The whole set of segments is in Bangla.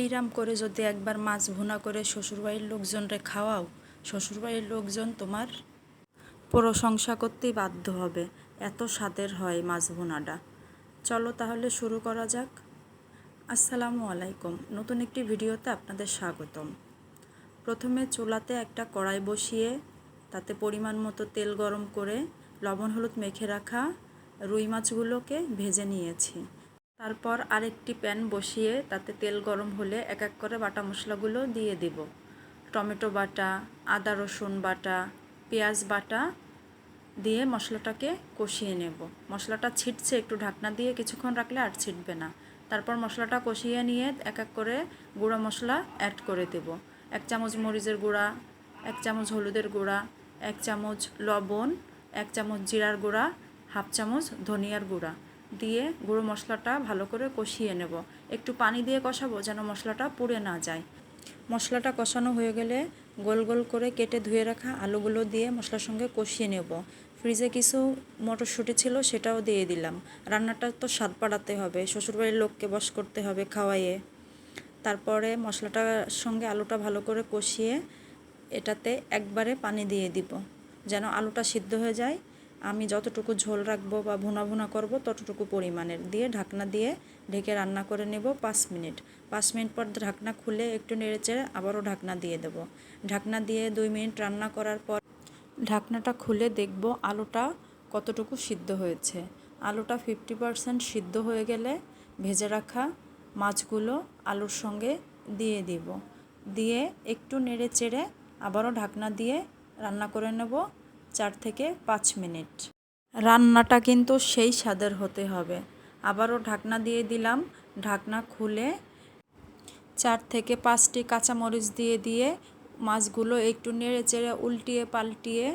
এইরাম করে যদি একবার মাছ ভুনা করে শ্বশুরবাড়ির লোকজনরে খাওয়াও, শ্বশুরবাড়ির লোকজন তোমার প্রশংসা করতেই বাধ্য হবে। এত স্বাদের হয় মাছ ভুনাটা। চলো তাহলে শুরু করা যাক। আসসালামু আলাইকুম। নতুন একটি ভিডিওতে আপনাদের স্বাগতম। প্রথমে চুলাতে একটা কড়াই বসিয়ে, তাতে পরিমাণ মতো তেল গরম করে লবণ হলুদ মেখে রাখা রুই মাছগুলোকে ভেজে নিয়েছি। তারপর আরেকটি প্যান বসিয়ে তাতে তেল গরম হলে এক এক করে বাটা মশলাগুলো দিয়ে দিব। টমেটো বাটা, আদা রসুন বাটা, পেঁয়াজ বাটা দিয়ে মশলাটাকে কষিয়ে নেব। মশলাটা ছিটছে একটু ঢাকনা দিয়ে কিছুক্ষণ রাখলে আর ছিটবে না। তারপর মশলাটা কষিয়ে নিয়ে এক এক করে গুঁড়া মশলা অ্যাড করে দেব। এক চামচ মরিচের গুঁড়া, এক চামচ হলুদের গুঁড়া, এক চামচ লবণ, এক চামচ জিরার গুঁড়া, হাফ চামচ ধনিয়ার গুঁড়া। দিয়ে গুঁড়ো মশলাটা ভালো করে কষিয়ে নেব। একটু পানি দিয়ে কষাবো যেন মশলাটা পুড়ে না যায়। মশলাটা কষানো হয়ে গেলে গোল গোল করে কেটে ধুয়ে রাখা আলুগুলো দিয়ে মশলার সঙ্গে কষিয়ে নেব। ফ্রিজে কিছু মটরশুঁটি ছিল সেটাও দিয়ে দিলাম। রান্নাটা তো স্বাদ বাড়াতে হবে, শ্বশুরবাড়ির লোককে বস করতে হবে খাওয়াইয়ে। তারপরে মশলাটার সঙ্গে আলুটা ভালো করে কষিয়ে এটাতে একবারে পানি দিয়ে দিব, যেন আলুটা সিদ্ধ হয়ে যায়। আমি যতটুকু ঝোল রাখব বা ভুনা ভুনা করব, ততটুকু পরিমাণের দিয়ে ঢাকনা দিয়ে ঢেকে রান্না করে নেব পাঁচ মিনিট। পাঁচ মিনিট পর ঢাকনা খুলে একটু নেড়েচেড়ে আবারও ঢাকনা দিয়ে দেব। ঢাকনা দিয়ে দুই মিনিট রান্না করার পর ঢাকনাটা খুলে দেখব আলুটা কতটুকু সিদ্ধ হয়েছে। আলুটা ফিফটি পারসেন্ট সিদ্ধ হয়ে গেলে ভেজে রাখা মাছগুলো আলুর সঙ্গে দিয়ে দিব। দিয়ে একটু নেড়ে চেড়ে আবারও ঢাকনা দিয়ে রান্না করে নেব। চার থেকে পাঁচ মিনিট। রান্নাটা কিন্তু সেই স্বাদের হতে হবে। আবারও ঢাকনা দিয়ে দিলাম। ঢাকনা খুলে চার থেকে পাঁচটি কাঁচামরিচ দিয়ে দিয়ে মাছগুলো একটু নেড়ে চেড়ে উল্টিয়ে পাল্টিয়ে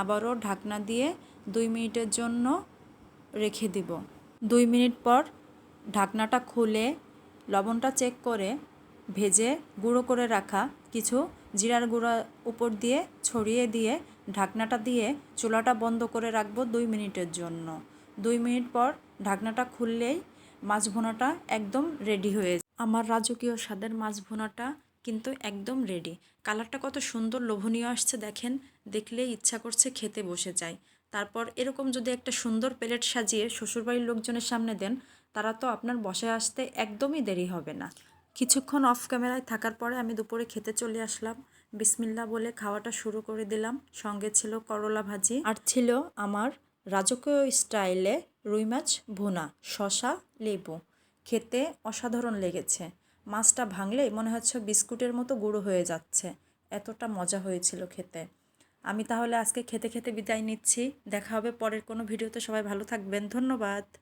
আবারও ঢাকনা দিয়ে দুই মিনিটের জন্য রেখে দিব। দুই মিনিট পর ঢাকনাটা খুলে লবণটা চেক করে ভেজে গুঁড়ো করে রাখা কিছু জিরার গুঁড়া উপর দিয়ে ছড়িয়ে দিয়ে ঢাকনাটা দিয়ে চুলাটা বন্ধ করে রাখব দুই মিনিটের জন্য। দুই মিনিট পর ঢাকনাটা খুললেই মাছ ভুনাটা একদম রেডি হয়ে আমার রাজকীয় স্বাদের মাছ ভুনাটা কিন্তু একদম রেডি কালারটা কত সুন্দর, লোভনীয় আসছে দেখেন। দেখলেই ইচ্ছা করছে খেতে বসে যায় তারপর এরকম যদি একটা সুন্দর প্লেট সাজিয়ে শ্বশুরবাড়ির লোকজনের সামনে দেন, তারা তো আপনার বসে আসতে একদমই দেরি হবে না। কিছুক্ষণ অফ ক্যামেরায় থাকার পরে আমি দুপুরে খেতে চলে আসলাম। বিসমিল্লা বলে খাওয়াটা শুরু করে দিলাম। সঙ্গে ছিল করলা ভাজি। আর ছিল আমার রাজকীয় স্টাইলে রুই মাছ ভুনা শশা লেবু। খেতে অসাধারণ লেগেছে। মাছটা ভাঙলেই মনে হচ্ছে বিস্কুটের মতো গুঁড়ো হয়ে যাচ্ছে। এতটা মজা হয়েছিল খেতে। আমি তাহলে আজকে খেতে খেতে বিদায় নিচ্ছি। দেখা হবে পরের কোনো ভিডিওতে। সবাই ভালো থাকবেন। ধন্যবাদ।